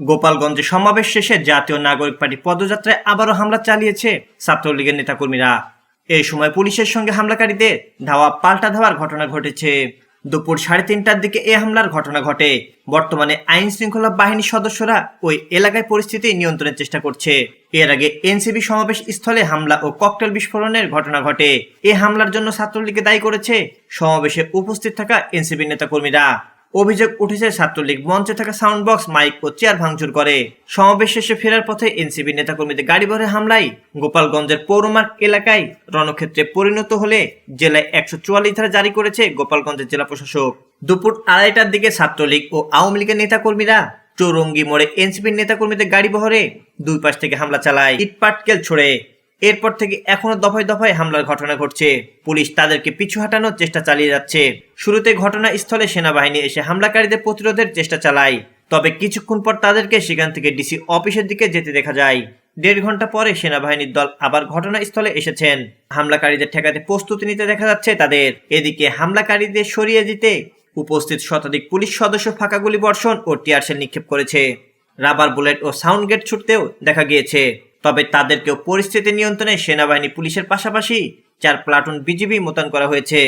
গোপালগঞ্জে সমাবেশ শেষে জাতীয় নাগরিক পার্টি পদযাত্রায় আবারও হামলা চালিয়েছে ছাত্রলীগের নেতাকর্মীরা। এই সময় পুলিশের সঙ্গে হামলাকারীদের ধাওয়া পাল্টা ধাওয়ার ঘটনা ঘটেছে। দুপুর সাড়ে তিনটার দিকে এ হামলার ঘটনা ঘটে। বর্তমানে আইন শৃঙ্খলা বাহিনীর সদস্যরা ওই এলাকায় পরিস্থিতি নিয়ন্ত্রণের চেষ্টা করছে। এর আগে এনসিবি সমাবেশ স্থলে হামলা ও ককটেল বিস্ফোরণের ঘটনা ঘটে। এ হামলার জন্য ছাত্রলীগে দায়ী করেছে। সমাবেশে উপস্থিত থাকা এনসিবি নেতাকর্মীরা। অভিযোগ উঠেছে ছাত্রলীগ মঞ্চে থাকা সাউন্ড বক্স মাইক ও চেয়ার ভাঙচুর করে। সমাবেশ শেষে ফেরার পথে এনসিবি নেতাকর্মীদের গাড়ি ভরে হামলায় গোপালগঞ্জের পৌরমার্গ এলাকায় রণক্ষেত্রে পরিণত হলে জেলায় একশো চুয়াল্লিশ ধারা জারি করেছে গোপালগঞ্জের জেলা প্রশাসক। দুপুর আড়াইটার দিকে ছাত্রলীগ ও আওয়ামী লীগের নেতাকর্মীরা চৌরঙ্গি মোড়ে এনসিপির নেতাকর্মীদের গাড়ি বহরে দুই পাশ থেকে হামলা চালায়। ইট পাটকেল ছড়ে। এরপর থেকে এখনও দফায় দফায় হামলার ঘটনা ঘটছে। পুলিশ তাদেরকে পিছু হাঁটানোর চেষ্টা চালিয়ে যাচ্ছে। শুরুতে ঘটনাস্থলে সেনাবাহিনী এসে হামলাকারীদের প্রতিরোধের চেষ্টা চালায়। তবে কিছুক্ষণ পর তাদেরকে সেখান থেকে ডিসি অফিসের দিকে যেতে দেখা যায়। দেড় ঘণ্টা পরে সেনাবাহিনীর দল আবার ঘটনাস্থলে এসেছেন। হামলাকারীদের ঠেকাতে প্রস্তুতি নিতে দেখা যাচ্ছে তাদের। এদিকে হামলাকারীদের সরিয়ে দিতে উপস্থিত শতাধিক পুলিশ সদস্য ফাঁকা গুলি বর্ষণ ও টিয়ারশেল নিক্ষেপ করেছে। রাবার বুলেট ও সাউন্ড গেট ছুটতেও দেখা গিয়েছে। তবে তাদেরকেও পরিস্থিতি নিয়ন্ত্রণে সেনাবাহিনী পুলিশের পাশাপাশি চার প্লাটুন বিজিবি মোতায়েন করা হয়েছে।